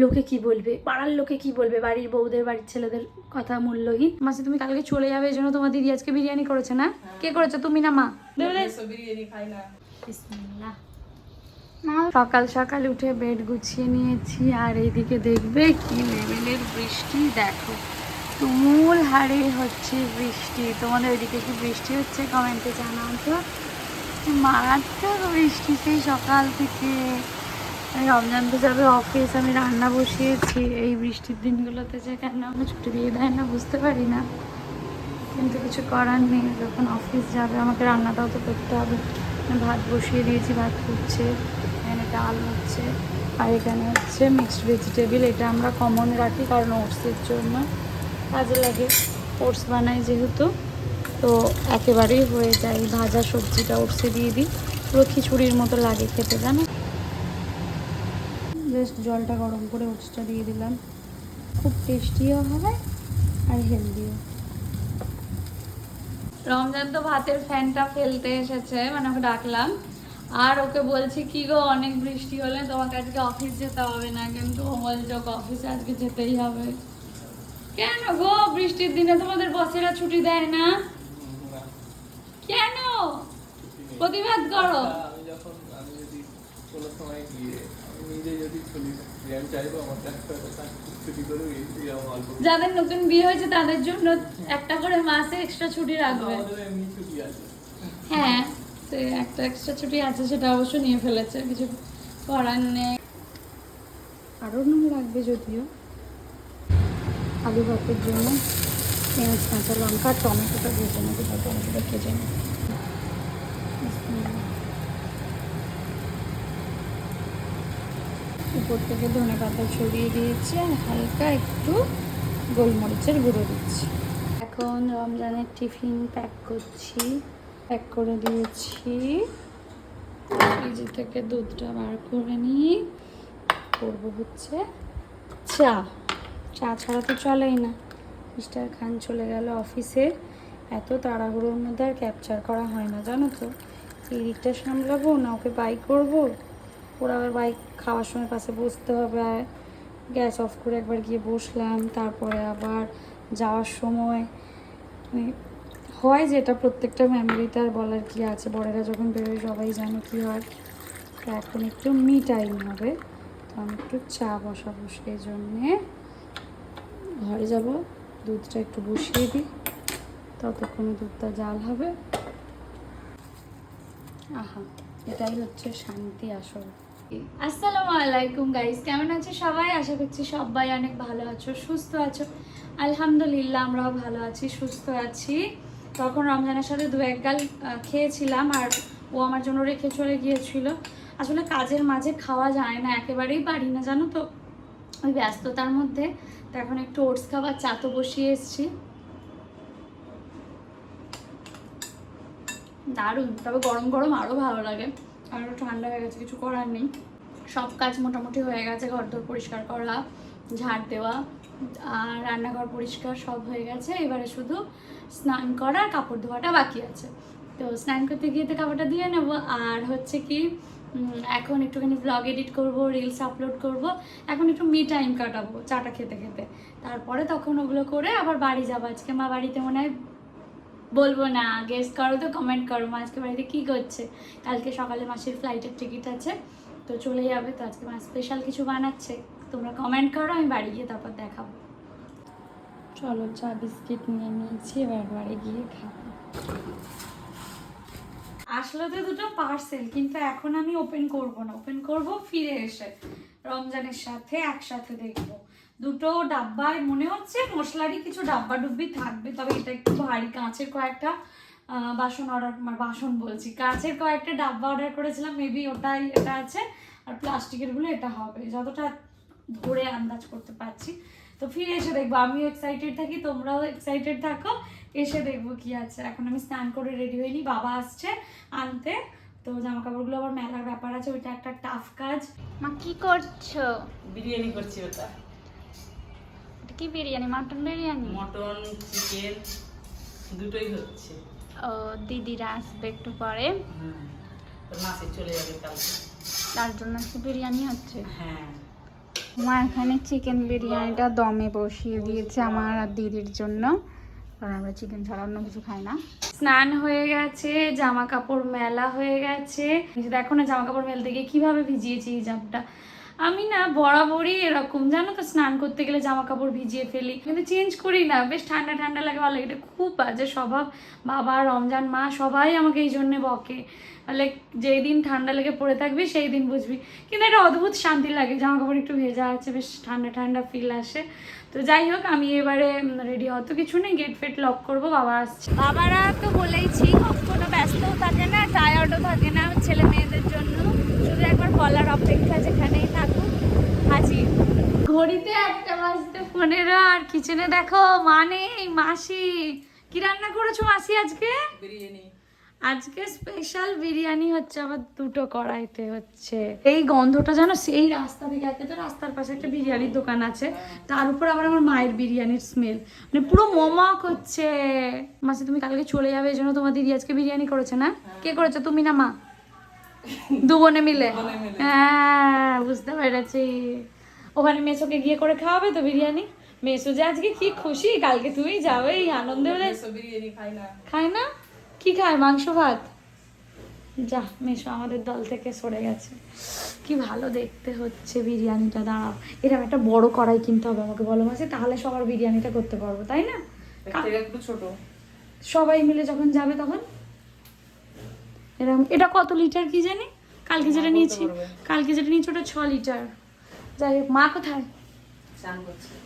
লোকে কি বলবে? পাড়ার লোকে কি বলবে? বাড়ির বউদের বাড়ির ছেলেদের কথা মূল্যহীন। মাসে তুমি কালকে চলে যাবে এই জন্য তোমার দিদি আজকে বিরিয়ানি করেছে না? কে করেছে? তুমি না মা। সকাল সকাল উঠে বেড গুছিয়ে নিয়েছি আর এইদিকে দেখবে কি লেভেলের বৃষ্টি দেখো। তুমুল হারে হচ্ছে বৃষ্টি। তোমাদের ওইদিকে কি বৃষ্টি হচ্ছে? কমেন্টে জানাও তো। মারাত্মক বৃষ্টি সেই সকাল থেকে। রমজান তো যাবে অফিস আমি রান্না বসিয়েছি। এই বৃষ্টির দিনগুলোতে যে কেন আমরা ছুটি দিয়ে দেয় না, বুঝতে পারি না। কিন্তু কিছু করার নেই, যখন অফিস যাবে, আমাকে রান্নাটাও তো করতে হবে। ভাত বসিয়ে দিয়েছি, ভাত ফুটছে এখানে ডাল হচ্ছে, আর এখানে হচ্ছে মিক্সড ভেজিটেবল এটা আমরা কমন রাখি, কারণ ওটসের জন্য কাজে লাগে। ওটস বানাই যেহেতু, তো একেবারেই হয়ে যায়। ভাজা সবজিটা ওটসে দিয়ে দিই। পুরো খিচুড়ির মতো লাগে খেতে, জানো? জাস্ট জলটা গরম করে ওটসটা দিয়ে দিলাম। খুব টেস্টিও হবে আর হেলদিও। রমজান তো ভাতের ফ্যানটা ফেলতে এসেছে মানে ওকে ডাকলাম। আর ওকে বলছি কি গো অনেক বৃষ্টি হলে তোমাকে আজকে অফিস যেতে হবে না? কিন্তু ও বলছে ওকে অফিসে আজকে যেতেই হবে। কেন গো? বৃষ্টির দিনে তোমাদের বসেরা ছুটি দেয় না? কেন? প্রতিবাদ করো। আমি যখন আমি যদি কোনো সময় গিয়ে যাদের নতুন বিয়ে হয়েছে তাদের জন্য একটা করে মাসে এক্সট্রা ছুটি রাখবে। হ্যাঁ তো একটা এক্সট্রা ছুটি আছে সেটা অবশ্য নিয়ে ফেলেছে কিছু করার নেই। আরও নুন লাগবে যদিও। আলু ভাতের জন্য পেঁয়াজ কাঁচা লঙ্কা টমেটোটা ভেজে নেব টমেটোটা ভেজে নেব। থেকে ধনে পাতা ছড়িয়ে দিয়েছি আর হালকা একটু গোলমরিচের গুঁড়ো দিচ্ছি। এখন রমজানের টিফিন প্যাক করছি, প্যাক করে দিয়েছি। ফ্রিজ থেকে দুধটা বার করে নিই। করব হচ্ছে চা। চা ছাড়া তো চলেই না। মিস্টার খান চলে গেল অফিসে। এত তাড়াহুড়োর মধ্যে আর ক্যাপচার করা হয় না, জানো তো? এই দিকটা সামলাবো না ওকে বাই করব? ওরা আবার বাইক খাওয়ার সময় পাশে বসতে হবে গ্যাস অফ করে একবার গিয়ে বসলাম, তারপরে আবার যাওয়ার সময় মানে হয় যেটা প্রত্যেকটা মেমোরিতে আর বলার কি আছে বড়েরা যখন বেরোয় সবাই জানে কি হয়। তো এখন একটু মি টাইম হবে, তো আমি একটু চা বসাবো সেই জন্যে ঘরে যাব, দুধটা একটু বসিয়ে দিই, ততক্ষণে দুধটা জাল হবে। আহা, এটাই হচ্ছে শান্তি আসল। আসসালামু আলাইকুম গাইস কেমন আছো সবাই? আশা করছি সবাই অনেক ভালো আছো, সুস্থ আছো। আলহামদুলিল্লাহ, আমরাও ভালো আছি, সুস্থ আছি। তখন রমজানের সাথে দু এক গাল খেয়েছিলাম আর ও আমার জন্য রেখে চলে গিয়েছিল। আসলে কাজের মাঝে খাওয়া যায় না, একেবারেই পারি না, জানো তো? ওই ব্যস্ততার মধ্যে তো এখন একটু ওটস খাবার চা তো বসিয়ে এসেছি। দারুণ, তবে গরম গরম আরও ভালো লাগে। আর একটু ঠান্ডা হয়ে গেছে, কিছু করার নেই। সব কাজ মোটামুটি হয়ে গেছে, ঘরদোর পরিষ্কার করা, ঝাড় দেওয়া, আর রান্নাঘর পরিষ্কার সব হয়ে গেছে। এবারে শুধু স্নান করা আর কাপড় ধোয়াটা বাকি আছে। তো স্নান করতে গিয়ে তো কাপড়টা দিয়ে নেব। আর হচ্ছে কি এখন একটুখানি ব্লগ এডিট করব রিলস আপলোড করব। এখন একটু মি টাইম কাটাবো, চাটা খেতে খেতে। তারপরে তখন ওগুলো করে আবার বাড়ি যাব। আজকে মা বাড়িতে মনে হয় বলব না গেস করো তো কমেন্ট করো। আজকে বাড়িতে কী করছে? কালকে সকালে মাসির ফ্লাইটের টিকিট আছে, তো চলে যাবে, তো আজকে মা স্পেশাল কিছু বানাচ্ছে। তোমরা কমেন্ট করো, আমি বাড়ি গিয়ে তারপর দেখাবো। চলো, চা বিস্কিট নিয়ে নিয়েছি, এবার বাড়ি গিয়ে খাব। আসলে তো দুটো পার্সেল কিন্তু এখন আমি ওপেন করব না। ওপেন করব, ফিরে এসে। রমজানের সাথে একসাথে দেখব। দুটো ডাব্বায় মনে হচ্ছে মশলারই কিছু ডাব্বা ডুব্বি থাকবে তবে এটা একটু ভারী। কাঁচের কয়েকটা বাসন অর্ডার বাসন বলছি। কাঁচের কয়েকটা ডাব্বা অর্ডার করেছিলাম মেবি ওটাই এটা আছে আর প্লাস্টিকেরগুলো এটা হবে। যতটা ধরে আন্দাজ করতে পারছি। তো ফিরে এসে দেখব। আমিও এক্সাইটেড থাকি তোমরাও এক্সাইটেড থাকো। এসে দেখব কি আছে। এখন আমি স্নান করে রেডি হইনি বাবা আসছে আনতে। তো জামা কাপড়গুলো আবার মেলার ব্যাপার আছে ওইটা একটা টাফ কাজ। মা কি করছ? বিরিয়ানি করছি ওটা। এটা কি biryani? Mutton biryani? Mutton chicken দুটোই হচ্ছে। ও দিদিরা আসবে একটু পরে। মাসে চলে যাবে কালকে। তার জন্য কি বিরিয়ানি হচ্ছে? হ্যাঁ। মা এখানে চিকেন বিরিয়ানিটা দমে বসিয়ে দিয়েছে আমার আর দিদির জন্য। কারণ আমরা চিকেন ছাড়া অন্য কিছু খাই না। স্নান হয়ে গেছে জামা কাপড় মেলা হয়ে গেছে। দেখো না জামা কাপড় মেলতে গিয়ে কীভাবে ভিজিয়েছি এই জামটা। আমি না বরাবরই এরকম, জানো তো, স্নান করতে গেলে জামা কাপড় ভিজিয়ে ফেলি। কিন্তু চেঞ্জ করি না, বেশ ঠান্ডা ঠান্ডা লাগে, ভালো লাগে। এটা খুব বাজে স্বভাব। বাবা, রমজান মা সবাই আমাকে এই জন্যে বকে। তাহলে যেই দিন ঠান্ডা লেগে পড়ে থাকবি, সেই দিন বুঝবি। কিন্তু একটা অদ্ভুত শান্তি লাগে জামা কাপড় একটু ভেজা আছে, বেশ ঠান্ডা ঠান্ডা ফিল আসে। তো যাই হোক, আমি এবারে রেডি হতো কিছু নেই গেট ফেট লক করব, বাবা আসছে। বাবারা তো বলেইছি কোনো ব্যস্তও থাকে না টায়ার্ডও থাকে না ছেলে মেয়েদের জন্য। শুধু একবার বলার অপেক্ষা যেখানেই হাজির ঘড়িতে একটা বাজতে পনেরো আর কিচেনে দেখো মা নেই মাসি। কি রান্না করেছ মাসি আজকে? বিরিয়ানি। আজকে স্পেশাল বিরিয়ানি হচ্ছে আবার দুটো কড়াইতে হচ্ছে। এই গন্ধটা জানো সেই রাস্তা থেকে একে তো রাস্তার পাশে একটা বিরিয়ানির দোকান আছে তার উপর আবার আমার মায়ের বিরিয়ানির স্মেল মানে পুরো মমক হচ্ছে। মাসি তুমি কালকে চলে যাবে এই জন্য তোমার দিদি আজকে বিরিয়ানি করেছে না? কে করেছে? তুমি না মা? দু বোনে মিলে। হ্যাঁ বুঝতে পেরেছি। ওখানে মেসোকে গিয়ে করে খাওয়াবে তো বিরিয়ানি? মেসো যে আজকে কি খুশি? কালকে তুমি যাবে এই আনন্দে বিরিয়ানি খাই না। খায় না? কি খায়? মাংস ভাত? যা মেশো আমাদের দল থেকে সরে গেছে। কি ভালো দেখতে হচ্ছে বিরিয়ানিটা দাঁড়াও। এরকম একটা বড় কড়াই কিনতে হবে আমাকে বলো মাসে। তাহলে সবার বিরিয়ানিটা করতে পারব তাই না? একটু ছোট। সবাই মিলে যখন যাবে তখন? এরকম এটা কত লিটার কি জানি? কালকে যেটা নিয়েছি। কালকে যেটা নিয়েছি ওটা ছ লিটার। যাই হোক মা কোথায়?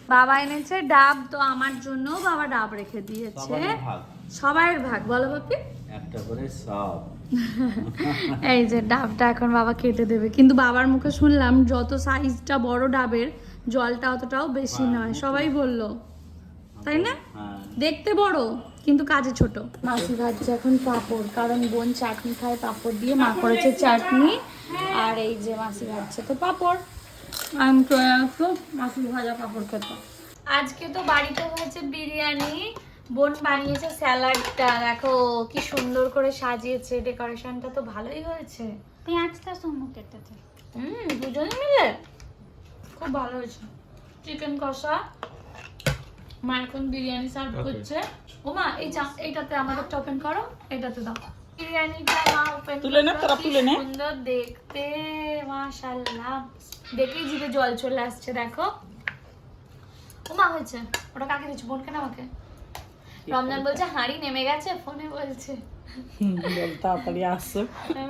বাবা এনেছে ডাব তো আমার জন্য বাবা ডাব রেখে দিয়েছে। ভাগ। সবাইয়ের ভাগ বলো বাপি একটা করে সব। এই যে ডাবটা এখন বাবা কেটে দেবে। কিন্তু বাবার মুখে শুনলাম যত সাইজটা বড় ডাবের জলটা অতটাও বেশি নয়। সবাই বলল। তাই না? হ্যাঁ। দেখতে বড়। কিন্তু কাজে ছোট। মাসি ভাজছে এখন পাঁপড় কারণ বোন চাটনি খায় পাঁপড় দিয়ে মা করেছে চাটনি। আর এই যে মাসি ভাজছে তো পাঁপড়। আমি আসব মাসি ভাজা পাঁপড় খেতে। আজকে তো বাড়িতে হয়েছে বিরিয়ানি। বোন বানিয়েছে স্যালাডটা। দেখো কি সুন্দর করে সাজিয়েছে। ডেকোরেশনটা তো ভালোই হয়েছে। পেঁয়াজটা সুমু কেটেছে। হুম দুজনে মিলে? খুব ভালো হয়েছে। চিকেন কষা। মা এখন বিরিয়ানি সার্ভ করছে? ও মা এই চা- এইটাতে আমাদেরটা ওপেন করো এটাতে দাও। বিরিয়ানিটা মা ওপেন তুলে নে, তোরা তুলে নে। সুন্দর দেখতে মাশাআল্লাহ। দেখেই জিভে জল চলে আসছে দেখো। ও মা হয়েছে। ওটা কাকে দিচ্ছ বোনকে না আমাকে? রমজান বলছে? হাঁড়ি নেমে গেছে ফোনে বলছে। তাড়াতাড়ি আসছো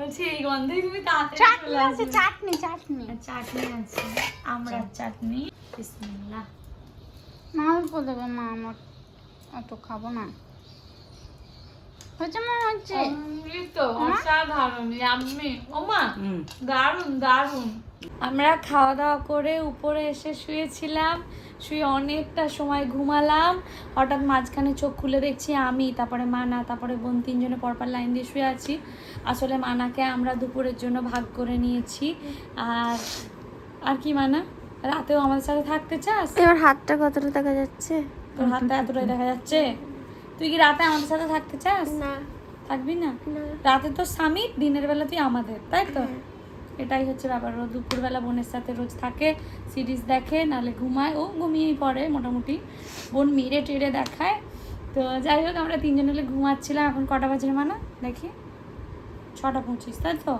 বলছি এই গন্ধেই তুমি তাড়াতাড়ি চলে আসবে। চাটনি চাটনি। চাটনি আছে আমরা চাটনি। বিসমিল্লাহ। মা অল্প দেবে মা আমার অত খাব না। হচ্ছে মা হচ্ছে অমৃত অসাধারণ ইয়াম্মি। ওমা দারুণ দারুণ। আমরা খাওয়া দাওয়া করে উপরে এসে শুয়েছিলাম শুয়ে অনেকটা সময় ঘুমালাম। হঠাৎ মাঝখানে চোখ খুলে দেখছি আমি তারপরে মানা তারপরে বোন তিনজনে পরপর লাইন দিয়ে শুয়ে আছি। আসলে মানাকে আমরা দুপুরের জন্য ভাগ করে নিয়েছি। আর আর কি মানা? রাতেও আমাদের সাথে থাকতে চাস? এবার হাতটা কতটা দেখা যাচ্ছে? তোর হাতটা এতটাই দেখা যাচ্ছে? তুই কি রাতে আমাদের সাথে থাকতে চাস? না। থাকবি না? রাতে তো স্বামী দিনের বেলা তুই আমাদের তাই তো? এটাই হচ্ছে ব্যাপার। ও দুপুরবেলা বোনের সাথে রোজ থাকে সিরিজ দেখে নালে ঘুমায়। ও ঘুমিয়েই পড়ে মোটামুটি। বোন মেরে টেরে দেখায়। তো যাই হোক আমরা তিনজন মিলে ঘুমাচ্ছিলাম এখন কটা বাজে মানা? দেখি। ছটা পঁচিশ তাই তো?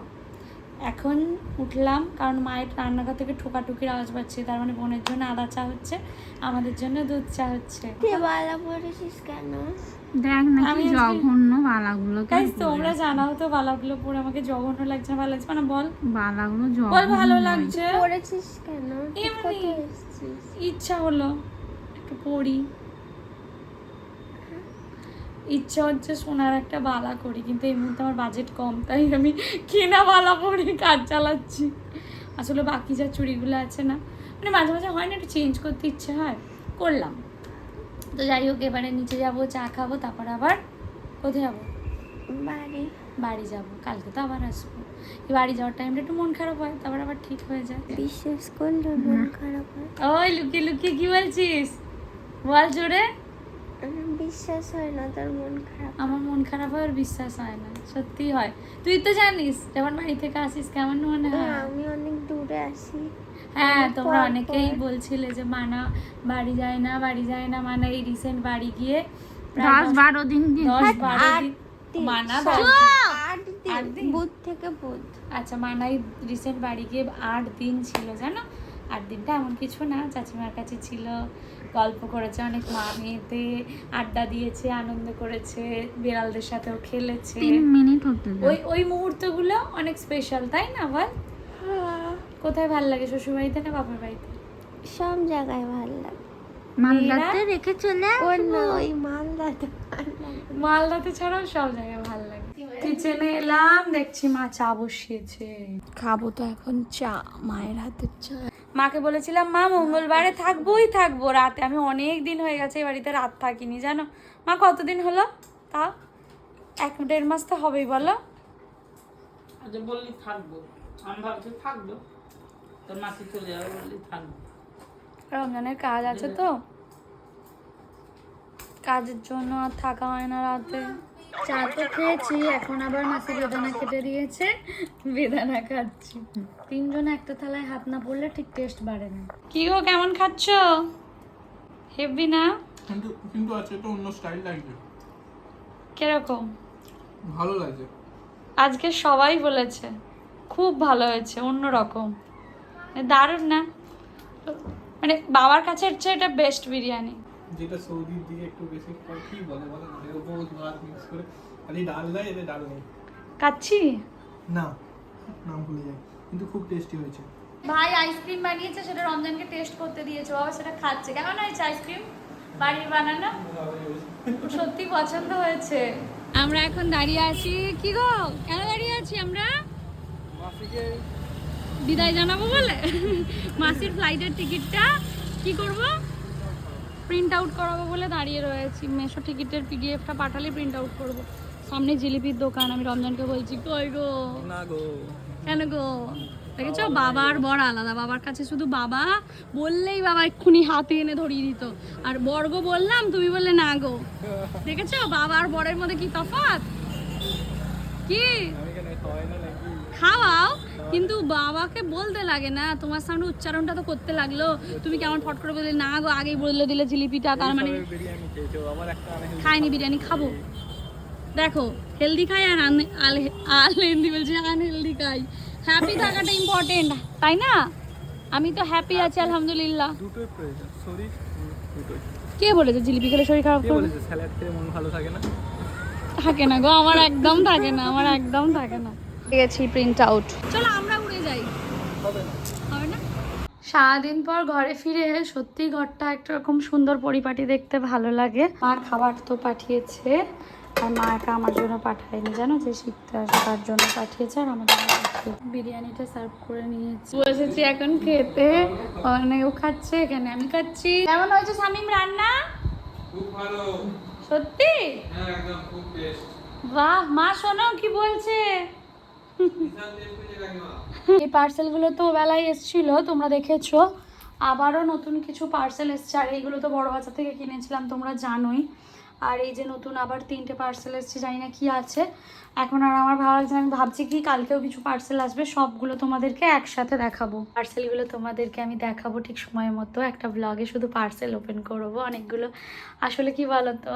এখন উঠলাম কারণ মায়ের রান্নাঘর থেকে ঠোকাটুকির আওয়াজ পাচ্ছি তার মানে বোনের জন্য আদা চা হচ্ছে আমাদের জন্য দুধ চা হচ্ছে। বালা পড়েছিস কেন? দেখ না আমি জঘন্য বালাগুলো গাইস তোমরা জানাও তো বালাগুলো পরে আমাকে জঘন্য লাগছে না ভালো লাগছে না বল। বালাগুলো বল ভালো লাগছে। পড়েছিস কেন? এমনি। ইচ্ছা হলো একটু পড়ি। ইচ্ছা হচ্ছে সোনার একটা বালা করি কিন্তু এই মুহূর্তে আমার বাজেট কম তাই আমি কেনা বালা পরে কাজ চালাচ্ছি। আসলে বাকি যা চুড়িগুলো আছে না মানে মাঝে মাঝে হয় না একটু চেঞ্জ করতে ইচ্ছে হয় করলাম। তো যাই হোক এবারে নিচে যাব চা খাব তারপর আবার কোথায় যাব? বাড়ি। বাড়ি যাব কালকে তো আবার আসব। এই বাড়ি যাওয়ার টাইমটা একটু মন খারাপ হয় তারপর আবার ঠিক হয়ে যায়। বিশ্বাস করলে মন খারাপ হয়। ওই লুকিয়ে লুকিয়ে কি বলছিস? বল জোরে। বিশ্বাস হয় না তার মন খারাপ আমার মন খারাপ হয় আর বিশ্বাস হয় না। সত্যি হয়। তুই তো জানিস যখন বাড়ি থেকে আসিস কেমন মনে হয়? আমি অনেক দূরে আসি। হ্যাঁ তোমরা অনেকেই বলছিলে যে মানা বাড়ি যায় না বাড়ি যায় না মানা এই রিসেন্ট বাড়ি গিয়ে দশ বারো দিন দিন দশ বারো দিন মানা আট আট দিন দিন? বুধ থেকে বুধ। আচ্ছা মানাই রিসেন্ট বাড়ি গিয়ে আট দিন ছিল জানো? আট দিনটা এমন কিছু না চাচিমার কাছে ছিল গল্প করেছে অনেক মা মেয়েতে আড্ডা দিয়েছে আনন্দ করেছে বিড়ালদের সাথেও খেলেছে। মিনিট ওই ওই মুহূর্তগুলো অনেক স্পেশাল তাই না বল? কোথায় ভালো লাগে শ্বশুর বাড়িতে না বাপের বাড়িতে? সব জায়গায় ভালো লাগে। মালদাতে রেখে চলে আসব। ওই মালদাতে মালদাতে ছাড়াও সব জায়গায় ভালো লাগে। কিচেনে এলাম দেখছি মা চা বসিয়েছে। খাব তো এখন চা মায়ের হাতের চা। মাকে বলেছিলাম মা মঙ্গলবারে থাকবোই থাকব রাতে। আমি অনেক দিন হয়ে গেছে এই বাড়িতে রাত থাকিনি জানো? মা কতদিন হলো? তা এক দেড় মাস তো হবেই বলো। আচ্ছা বললি থাকব। আমি ভাবছি থাকব। তোর মাসি চলে যাবে বললি থাকব। রমজানের কাজ আছে তো। কাজের জন্য আর থাকা হয় না রাতে। চা তো খেয়েছি এখন আবার মাসি বেদানা কেটে দিয়েছে। বেদানা খাচ্ছি। তিনজন একটা থালায় হাত না পড়লে ঠিক টেস্ট বাড়ে না। কি গো কেমন খাচ্ছ? হেভি না? কিন্তু কিন্তু আছে তো অন্য স্টাইল লাগছে কীরকম? ভালো লাগছে আজকে সবাই বলেছে খুব ভালো হয়েছে অন্য রকম। দারুণ না? মানে বাবার কাছে হচ্ছে এটা বেস্ট বিরিয়ানি। যেটা সৌদির দিকে একটু বেশি কি বলে বলে এর ভাত মিক্স করে। খালি ডাল দেয় এতে ডাল নেই। খাচ্ছি না নাম ভুলে যাই। কিন্তু খুব টেস্টি হয়েছে। ভাই আইসক্রিম বানিয়েছে সেটা রমজানকে টেস্ট করতে দিয়েছে। বাবা সেটা খাচ্ছে। কেমন হয়েছে আইসক্রিম বাড়ির বানানো? সত্যি পছন্দ হয়েছে। আমরা এখন দাঁড়িয়ে আছি। কি গো? কেন দাঁড়িয়ে আছি আমরা? মাসিকে বিদায় জানাব বলে? মাসির ফ্লাইটের টিকিটটা কি করব? প্রিন্ট আউট করাবো বলে দাঁড়িয়ে রয়েছি। মেশো টিকিটের পিডিএফটা পাঠালে প্রিন্ট আউট করব। সামনে জিলিপির দোকান আমি রমজানকে বলছি কই গো? না গো। কেন গো? দেখেছ? বাবার বর আলাদা। বাবার কাছে শুধু বাবা বললেই বাবা এক্ষুনি হাতে এনে ধরিয়ে দিত। আর বর্গ বললাম তুমি বললে না গো। দেখেছ? বাবার বরের মধ্যে কি তফাৎ? কি? খাওয়াও? কিন্তু বাবাকে বলতে লাগে না। তোমার সামনে উচ্চারণটা তো করতে লাগল। তুমি কেমন ফট করে বললে না গো আগেই বললে দিলে জিলিপিটা তার মানে খাইনি বিরিয়ানি খাব। দেখো হেলদি খাই আর আনহেলদি বলছি আনহেলদি খাই। হ্যাপি থাকাটা ইম্পর্টেন্ট তাই না? আমি তো হ্যাপি আছি আলহামদুলিল্লাহ। দুটোই প্রয়োজন শরীর দুটোই। কে বলেছে জিলিপি খেলে শরীর খারাপ করবে? স্যালাড খেলে মন ভালো থাকে না? থাকে না গো আমার একদম থাকে না আমার একদম থাকে না। গেছি প্রিন্ট আউট চলো আমরা উড়ে যাই। হবে না। সারাদিন পর ঘরে ফিরে সত্যি ঘরটা একটা রকম সুন্দর পরিপাটি দেখতে ভালো লাগে। মা খাবার তো পাঠিয়েছে। আর মা একা আমার জন্য পাঠায়নি জানো? যে শিখতে আসে তার জন্য পাঠিয়েছে আর পাঠিয়েছে। বিরিয়ানিটা সার্ভ করে নিয়েছি। বসেছি এখন খেতে। মানে ও খাচ্ছে এখানে আমি খাচ্ছি। কেমন হয়েছে শামিম রান্না? খুব ভালো। সত্যি? হ্যাঁ একদম খুব বেস্ট বাহ মা শোনো কি বলছে? এই পার্সেলগুলো তো বেলায় এসেছিল তোমরা দেখেছ। আবারও নতুন কিছু পার্সেল এসছে আর এইগুলো তো বড় বাজার থেকে কিনেছিলাম তোমরা জানোই। আর এই যে নতুন আবার তিনটে পার্সেল এসছে, জানি না কি আছে এখন আর আমার ভালো লাগছে। আমি ভাবছি কি কালকেও কিছু পার্সেল আসবে, সবগুলো তোমাদেরকে একসাথে দেখাবো পার্সেলগুলো তোমাদেরকে আমি দেখাবো ঠিক সময় মতো, একটা ব্লগে শুধু পার্সেল ওপেন করব, অনেকগুলো আসলে কি বলতো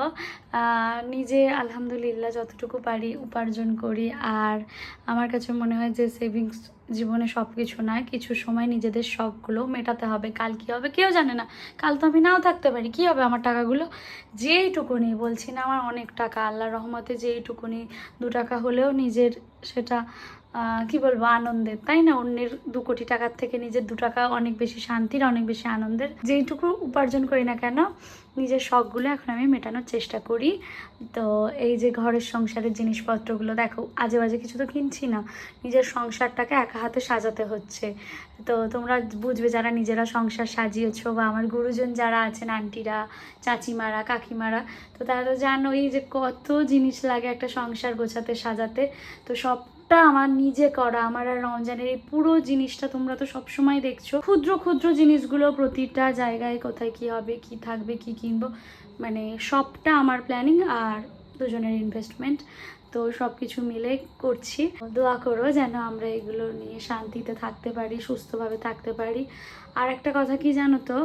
নিজে আলহামদুলিল্লাহ যতটুকু পারি উপার্জন করি, আর আমার কাছে মনে হয় যে সেভিংস জীবনে সব কিছু নয়, কিছু সময় নিজেদের শখগুলো মেটাতে হবে। কাল কি হবে কেউ জানে না। কাল তো আমি নাও থাকতে পারি। কি হবে আমার টাকাগুলো? যেইটুকুনি বলছি না, আমার অনেক টাকা। আল্লাহ রহমতে যেইটুকুনি, দু টাকা হলেও নিজের সেটা কি বলব, আনন্দের। তাই না? অন্যের দু কোটি টাকার থেকে নিজের দু টাকা অনেক বেশি শান্তির, অনেক বেশি আনন্দের। যেইটুকু উপার্জন করি না কেন, নিজের শখগুলো এখন আমি মেটানোর চেষ্টা করি। তো এই যে ঘরের সংসারের জিনিসপত্রগুলো, দেখো আজে বাজে কিছু তো কিনছি না। নিজের সংসারটাকে একা হাতে সাজাতে হচ্ছে। তো তোমরা বুঝবে যারা নিজেরা সংসার সাজিয়েছো বা আমার গুরুজন যারা আছেন, আন্টিরা, চাচিমারা, কাকিমারা, তো তারা তো জানো জানোই যে কত জিনিস লাগে একটা সংসার গোছাতে, সাজাতে। তো সবটা আমার নিজে করা, আমার আর রমজানের এই পুরো জিনিসটা তোমরা তো সবসময় দেখছ। ক্ষুদ্র ক্ষুদ্র জিনিসগুলো প্রতিটা জায়গায় কোথায় কি হবে, কি থাকবে, কি কিনবো মানে সবটা আমার প্ল্যানিং আর দুজনের ইনভেস্টমেন্ট তো সব কিছু মিলে করছি। দোয়া করো যেন আমরা এগুলো নিয়ে শান্তিতে থাকতে পারি, সুস্থভাবে থাকতে পারি। আর একটা কথা কি জানো তো?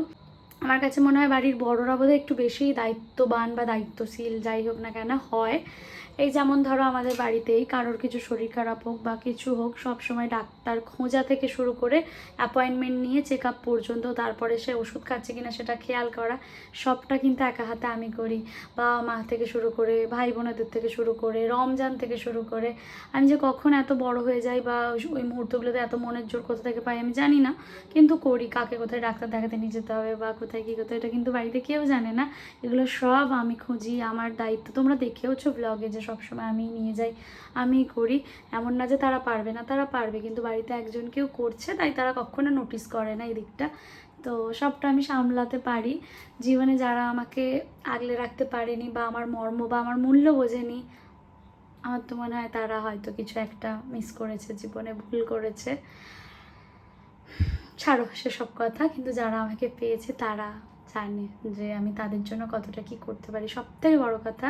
আমার কাছে মনে হয় বাড়ির বড়রা বোধহয় একটু বেশি দায়িত্ববান বা দায়িত্বশীল, যাই হোক না কেন, হয়। এই যেমন ধরো আমাদের বাড়িতেই কারোর কিছু শরীর খারাপ হোক বা কিছু হোক, সব সময় ডাক্তার খোঁজা থেকে শুরু করে অ্যাপয়েন্টমেন্ট নিয়ে চেক আপ পর্যন্ত, তারপরে সে ওষুধ খাচ্ছে কিনা সেটা খেয়াল করা, সবটা কিন্তু একা হাতে আমি করি। বাবা মা থেকে শুরু করে, ভাই বোনেদের থেকে শুরু করে, রমজান থেকে শুরু করে, আমি যে কখন এত বড় হয়ে যাই বা ওই- মুহূর্তগুলোতে এত মনের জোর কোথা থেকে পাই আমি জানি না, কিন্তু করি কাকে কোথায় ডাক্তার দেখাতে নিয়ে যেতে হবে বা কোথায় কী কোথায় এটা কিন্তু বাড়িতে কেউ জানে না। এগুলো সব আমি খুঁজি, আমার দায়িত্ব, তোমরা দেখেওছো ব্লগে যে সবসময় আমি নিয়ে যাই আমি করি। এমন না যে তারা পারবে না, তারা পারবে, কিন্তু বাড়িতে একজন কেউ করছে, তাই তারা কখনো নোটিস করে না এই দিকটা তো সবটা আমি সামলাতে পারি। জীবনে যারা আমাকে আগলে রাখতে পারেনি বা আমার মর্ম বা আমার মূল্য বোঝেনি, আমার তো মনে হয় তারা হয়তো কিছু একটা মিস করেছে, জীবনে ভুল করেছে। ছাড়ো সেসব কথা, কিন্তু যারা আমাকে পেয়েছে তারা জানে যে আমি তাদের জন্য কতটা কি করতে পারি। সব থেকে বড় কথা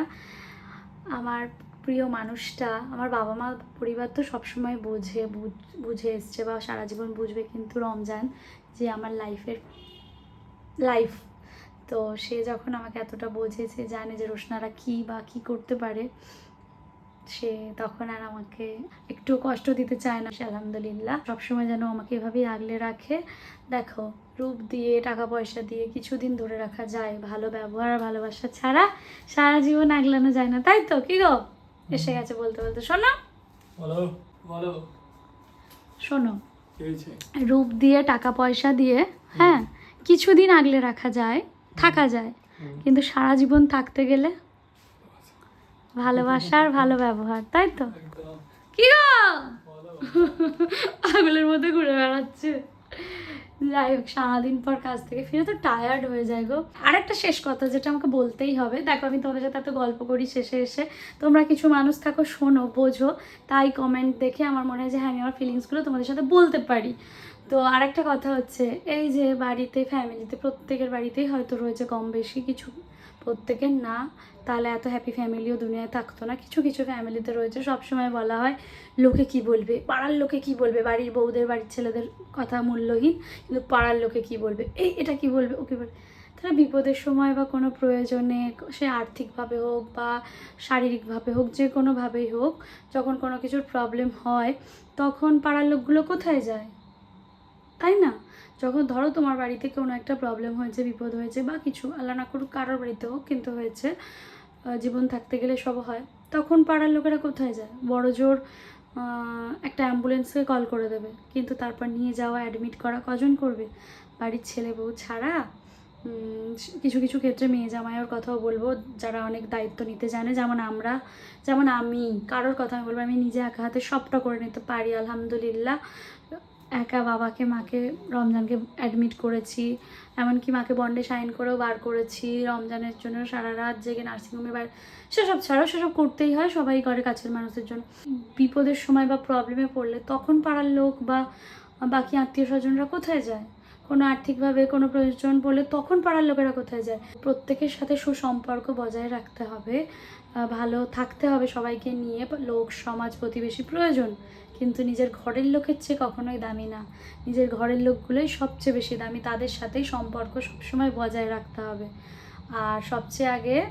আমার প্রিয় মানুষটা, আমার বাবা মা পরিবার তো সবসময় বোঝে, বুঝ- এসছে বা সারা জীবন বুঝবে কিন্তু রমজান যে আমার লাইফের লাইফ তো সে যখন আমাকে এতটা বোঝেছে জানে যে রোশনারা কী বা কী করতে পারে সে তখন আর আমাকে একটু কষ্ট দিতে চায় না। সে আলহামদুলিল্লাহ সবসময় যেন আমাকে এভাবেই আগলে রাখে। দেখো রূপ দিয়ে টাকা পয়সা দিয়ে কিছুদিন ধরে রাখা যায়। ভালো ব্যবহার আর ভালোবাসা ছাড়া সারা জীবন আগলানো যায় না। তাই তো? কি গো? এসে গেছে বলতে বলতে। শোনো। বলো বলো। শোনো। রূপ দিয়ে টাকা পয়সা দিয়ে হ্যাঁ কিছুদিন আগলে রাখা যায় থাকা যায়। কিন্তু সারা জীবন থাকতে গেলে ভালোবাসার ভালো ব্যবহার তাই তো? কি গো পাগলের মধ্যে ঘুরে বেড়াচ্ছে। যাই হোক সারাদিন পর কাজ থেকে ফিরে তো টায়ার্ড হয়ে যায় গো। আর একটা শেষ কথা যেটা আমাকে বলতেই হবে দেখো আমি তোমাদের সাথে এত গল্প করি শেষে এসে তোমরা কিছু মানুষ থাকো শোনো বোঝো তাই কমেন্ট দেখে আমার মনে হয় যে হ্যাঁ আমি আমার ফিলিংসগুলো তোমাদের সাথে বলতে পারি। তো আর একটা কথা হচ্ছে এই যে বাড়িতে ফ্যামিলিতে প্রত্যেকের বাড়িতেই হয়তো রয়েছে কম বেশি কিছু প্রত্যেকের না। তাহলে এত হ্যাপি ফ্যামিলিও দুনিয়ায় থাকতো না। কিছু কিছু ফ্যামিলিতে রয়েছে, সবসময় বলা হয়, লোকে কি বলবে? পাড়ার লোকে কি বলবে? বাড়ির বউদের, বাড়ির ছেলেদের কথা মূল্যহীন, কিন্তু পাড়ার লোকে কি বলবে? এই, এটা কি বলবে? ওকে বলবে। তারা বিপদের সময় বা কোনো প্রয়োজনে, সে আর্থিকভাবে হোক বা শারীরিকভাবে হোক, যে কোনোভাবেই হোক, যখন কোনো কিছুর প্রবলেম হয়, তখন পাড়ার লোকগুলো কোথায় যায়? তাই না? যখন ধরো তোমার বাড়িতে কোনো একটা প্রবলেম হয়েছে, বিপদ হয়েছে বা কিছু, আল্লাহ না করুক কারোর বাড়িতে হোক, কিন্তু হয়েছে জীবন থাকতে গেলে সব হয়, তখন পাড়ার লোকেরা কোথায় যায়? বড় জোর একটা অ্যাম্বুলেন্সকে কল করে দেবে, কিন্তু তারপর নিয়ে যাওয়া অ্যাডমিট করা কজন করবে? বাড়ির ছেলে বউ ছাড়া কিছু কিছু ক্ষেত্রে মেয়ে জামাইয়ের কথাও বলব, যারা অনেক দায়িত্ব নিতে জানে, যেমন আমরা, যেমন আমি, কারোর কথা আমি বলব, আমি নিজে একা হাতে সবটা করে নিতে পারি, আলহামদুলিল্লাহ। একা বাবাকে, মাকে রমজানকে অ্যাডমিট করেছি। এমনকি মাকে বন্ডে সাইন করেও বার করেছি। রমজানের জন্য সারা রাত জেগে নার্সিংহোমে বার সেসব ছাড়াও সেসব করতেই হয় সবাই ঘরে কাছের মানুষের জন্য। বিপদের সময় বা প্রবলেমে পড়লে তখন পাড়ার লোক বা বাকি আত্মীয় স্বজনরা কোথায় যায়? কোনো আর্থিকভাবে, কোনো প্রয়োজন পড়লে তখন পাড়ার লোকেরা কোথায় যায়? প্রত্যেকের সাথে সুসম্পর্ক বজায় রাখতে হবে। ভালো থাকতে হবে সবাইকে নিয়ে। লোক, সমাজ, প্রতিবেশী প্রয়োজন। কিন্তু নিজের ঘরের লোকের চেয়ে কখনোই দামি না। নিজের ঘরের লোকগুলোই সবচেয়ে বেশি দামি। তাদের সাথেই সম্পর্ক সবসময় বজায় রাখতে হবে। আর সবচেয়ে আগে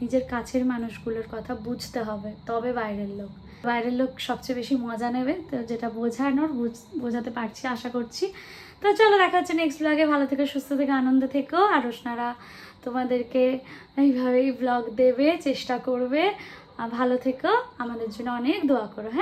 নিজের কাছের মানুষগুলোর কথা বুঝতে হবে। তবে বাইরের লোক। বাইরের লোক সবচেয়ে বেশি মজা নেবে। তো যেটা বোঝানোর বুঝ- বোঝাতে পারছি, আশা করছি। তো চলো দেখা হচ্ছে নেক্সট ব্লগে ভালো থেকে, সুস্থ থেকে, আনন্দ থেকো। আর রোশনারা তোমাদেরকে এইভাবেই ব্লগ দেবে, চেষ্টা করবে। ভালো থেকো। আমাদের জন্য অনেক দোয়া করো হ্যাঁ?